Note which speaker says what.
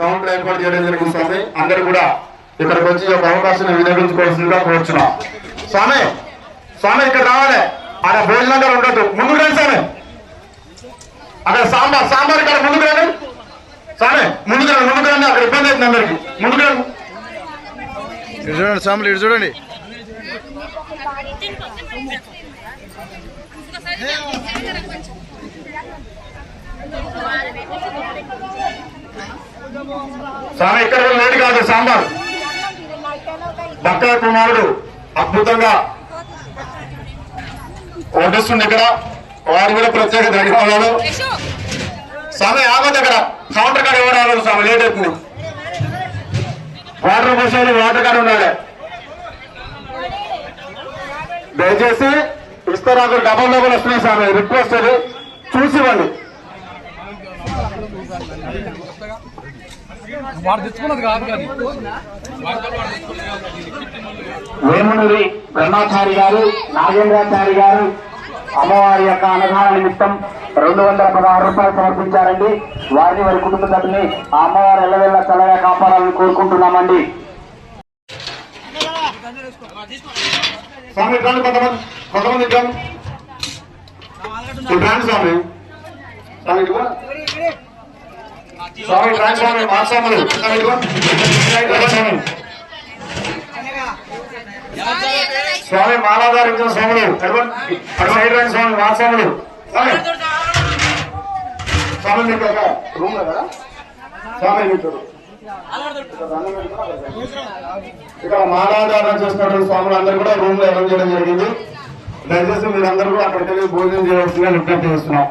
Speaker 1: Counter ఏర్పాటు చేయడం జరిగింది స్వామి. అందరూ కూడా ఇక్కడికి వచ్చి యొక్క అవకాశాన్ని వినియోగించుకోవాల్సిందిగా కోరుచున్నాం. స్వామి స్వామి ఇక్కడ రావాలి. ఆడ భోజనం గారు ఉండదు ముందుకు రండి స్వామి. అక్కడ సాంబార్ సాంబార్ ఇక్కడ ముందుకు రండి. స్వామి ముందుకు రండి ముందుకు రండి. అక్కడ ఇబ్బంది అవుతుంది అందరికి. ముందుకు రండి.
Speaker 2: చూడండి ఇటు చూడండి.
Speaker 1: స్వామి ఇక్కడ కూడా లేట్ కాదు సాంబార్. బక్క కుమారుడు అద్భుతంగా వడ్డిస్తుంది ఇక్కడ. వారి కూడా ప్రత్యేక ధన్యవాదాలు. స్వామి ఆమె దగ్గర కౌంటర్ కాడ ఎవరు రాలేదు స్వామి లేట్ అవుతుంది. వాటర్ పోసాలు వాటర్ కార్డు ఉండాలి. దయచేసి ఇస్తారాకు డబల్ డబల్ వస్తున్నాయి స్వామి రిక్వెస్ట్ అది. చూసి ఇవ్వండి.
Speaker 3: వాడు తెచ్చుకున్నది కాదు
Speaker 1: వేమునిరి బ్రహ్మాచారి గారు నాగేంద్రాచారి గారు అమ్మవారి యొక్క అన్నదాన నిమిత్తం రెండు వందల పదహారు రూపాయలు సమర్పించారండి. వారిని వారి కుటుంబ సభ్యుని ఆ అమ్మవారు ఎల్లవెల్ల చల్లగా కాపాడాలని కోరుకుంటున్నామండి. స్వామి కొంతమంది కొంతమంది స్వామి. స్వామి. స్వామి రాజస్వామి స్వామి స్వామి ఇదిగో. మాలాధారించిన స్వాములు అటువంటి సైడ్ రండి స్వామి మాస్వాములు స్వామి. స్వామి మీకు ఒక రూమ్ కదా? స్వామి మీకు ఇక్కడ మాలాధారణ చేస్తున్నటువంటి స్వాములు అందరూ కూడా రూమ్లో అరేంజ్ చేయడం జరిగింది. దయచేసి మీరందరూ కూడా అక్కడికి వెళ్ళి భోజనం చేయవలసిందిగా విజ్ఞప్తి చేస్తున్నాం.